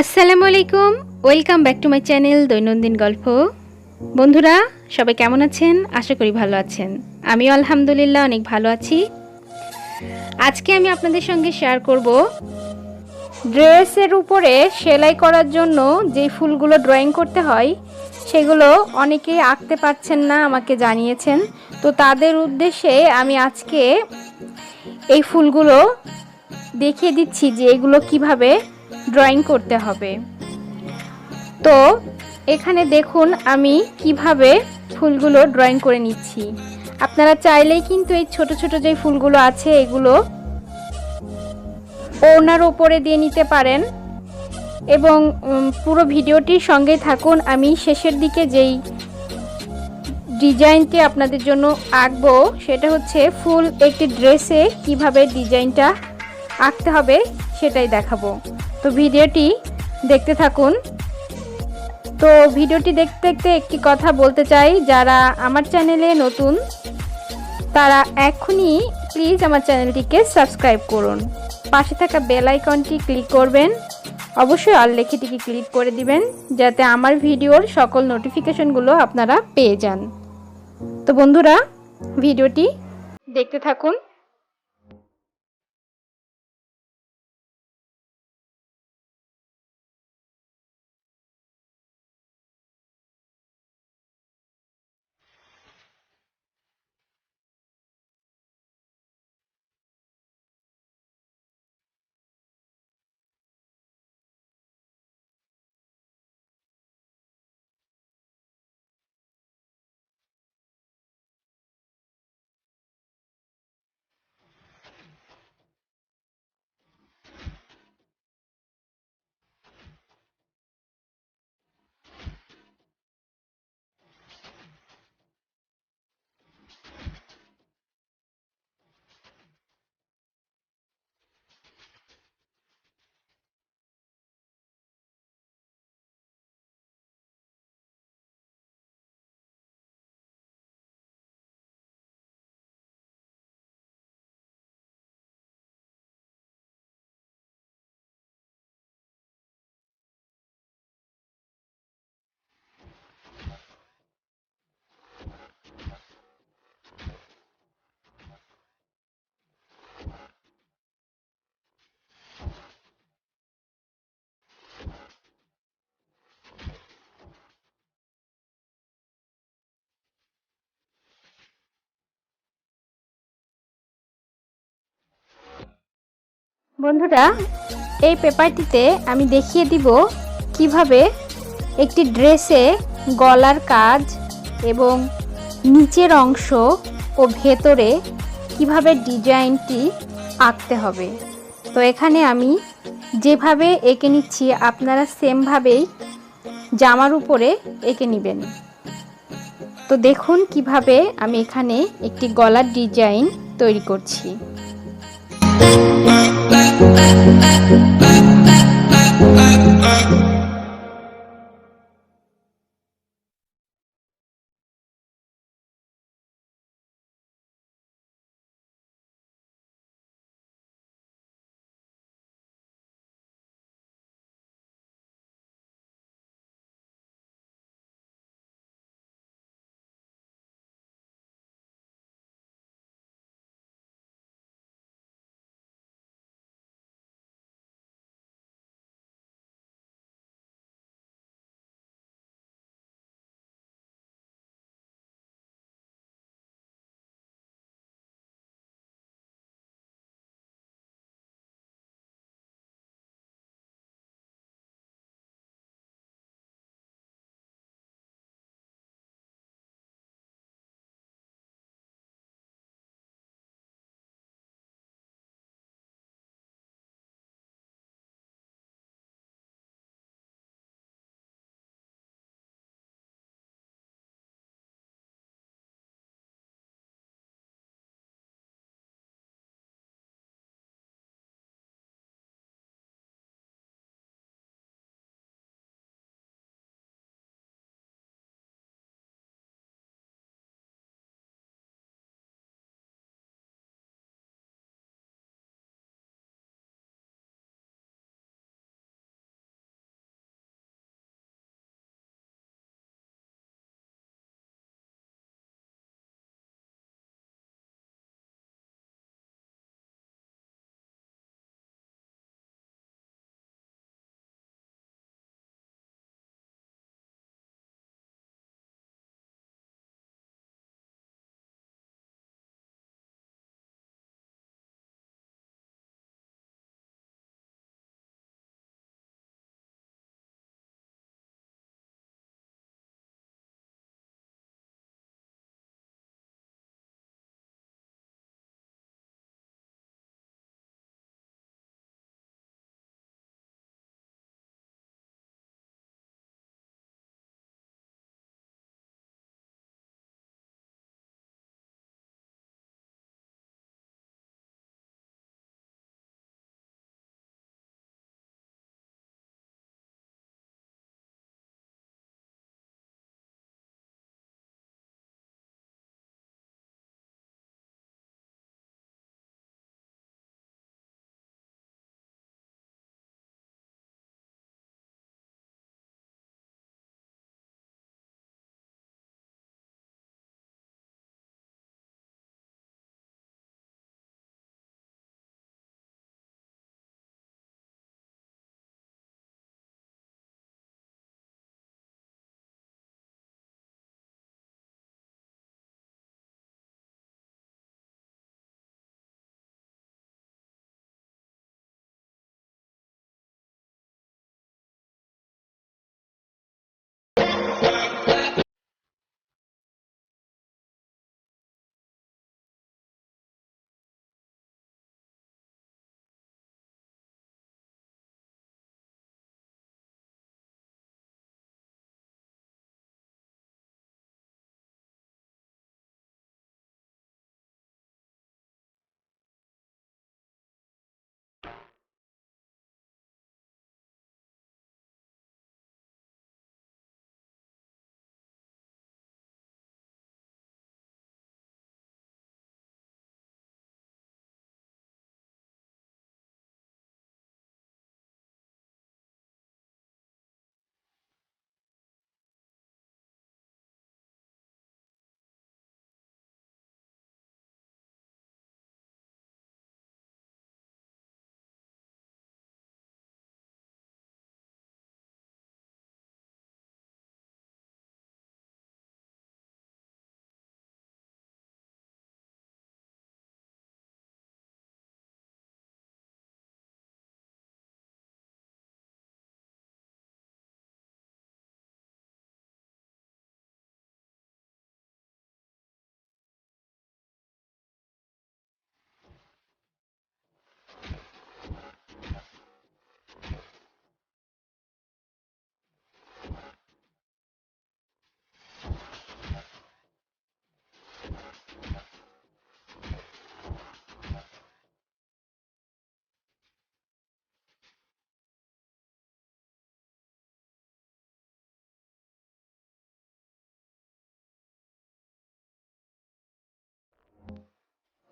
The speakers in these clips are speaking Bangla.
আসসালামু আলাইকুম। Welcome back to my channel দৈনন্দিন গল্প। বন্ধুরা, সবাই কেমন আছেন? আশা করি ভালো আছেন। আমিও আলহামদুলিল্লাহ অনেক ভালো আছি। আজকে আমি আপনাদের সঙ্গে শেয়ার করব ড্রেসের উপরে সেলাই করার জন্য যে ফুলগুলো ড্রয়িং করতে হয় সেগুলো অনেকেই আঁকতে পারছেন না, আমাকে জানিয়েছেন। তো তাদের উদ্দেশ্যে আমি আজকে এই ফুলগুলো দেখিয়ে দিচ্ছি যে এগুলো কীভাবে ড্রয়িং করতে হবে। তো এখানে দেখুন আমি কীভাবে ফুলগুলো ড্রয়িং করে নিচ্ছি। আপনারা চাইলেই কিন্তু এই ছোট ছোট যে ফুলগুলো আছে, এগুলো ওনার ওপরে দিয়ে নিতে পারেন। এবং পুরো ভিডিওটির সঙ্গে থাকুন। আমি শেষের দিকে যেই ডিজাইনটি আপনাদের জন্য আঁকবো, সেটা হচ্ছে ফুল একটি ড্রেসে কীভাবে ডিজাইনটা আঁকতে হবে সেটাই দেখাবো। তো ভিডিওটি দেখতে থাকুন। তো ভিডিওটি দেখতে দেখতে একটি কথা বলতে চাই, যারা আমার চ্যানেলে নতুন, তারা এখনই প্লিজ আমার চ্যানেলটিকে সাবস্ক্রাইব করুন। পাশে থাকা বেল আইকনটি ক্লিক করবেন। অবশ্যই আর লেখিটিকে ক্লিক করে দিবেন, যাতে আমার ভিডিওর সকল নোটিফিকেশনগুলো আপনারা পেয়ে যান। তো বন্ধুরা, ভিডিওটি দেখতে থাকুন। বন্ধুরা, এই পেপারটিতে আমি দেখিয়ে দিব কীভাবে একটি ড্রেসে গলার কাজ এবং নিচের অংশ ও ভেতরে কীভাবে ডিজাইনটি আঁকতে হবে। তো এখানে আমি যেভাবে এঁকে নিচ্ছি, আপনারা সেমভাবেই জামার উপরে এঁকে নেবেন। তো দেখুন কীভাবে আমি এখানে একটি গলার ডিজাইন তৈরি করছি। I, I,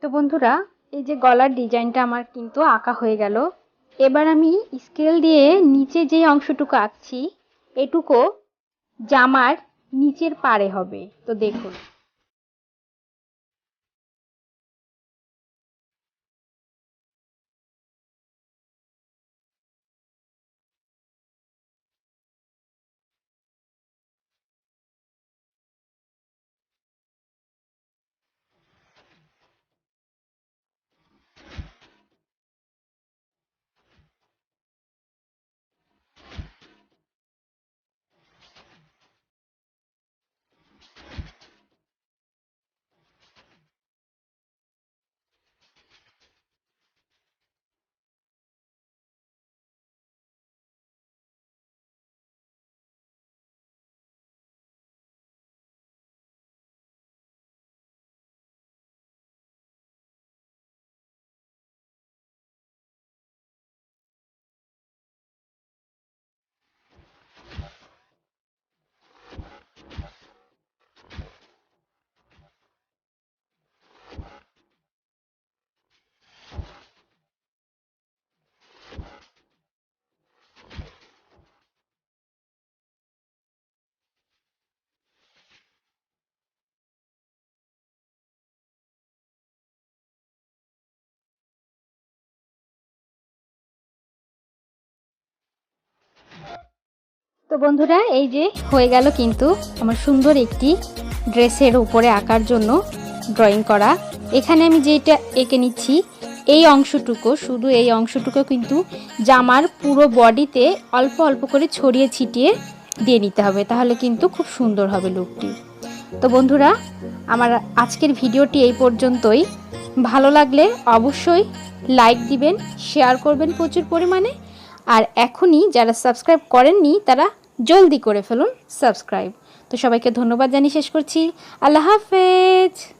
তো বন্ধুরা, এই যে গলার ডিজাইনটা আমার কিন্তু আঁকা হয়ে গেল। এবার আমি স্কেল দিয়ে নিচে যে অংশটুকু আঁকছি, এটুকু জামার নিচের পারে হবে। তো দেখুন। তো বন্ধুরা, এই যে হয়ে গেল কিন্তু আমার সুন্দর একটি ড্রেসের উপরে আঁকার জন্য ড্রয়িং করা। এখানে আমি যেটা এঁকে নিচ্ছি, এই অংশটুকু, শুধু এই অংশটুকু কিন্তু জামার পুরো বডিতে অল্প অল্প করে ছড়িয়ে ছিটিয়ে দিয়ে নিতে হবে, তাহলে কিন্তু খুব সুন্দর হবে লুকটি। তো বন্ধুরা, আমার আজকের ভিডিওটি এই পর্যন্তই। ভালো লাগলে অবশ্যই লাইক দিবেন, শেয়ার করবেন প্রচুর পরিমাণে। আর এখনই যারা সাবস্ক্রাইব করেননি, তারা জলদি করে ফেলুন সাবস্ক্রাইব তো সবাইকে ধন্যবাদ জানিয়ে শেষ করছি। আল্লাহ হাফেজ।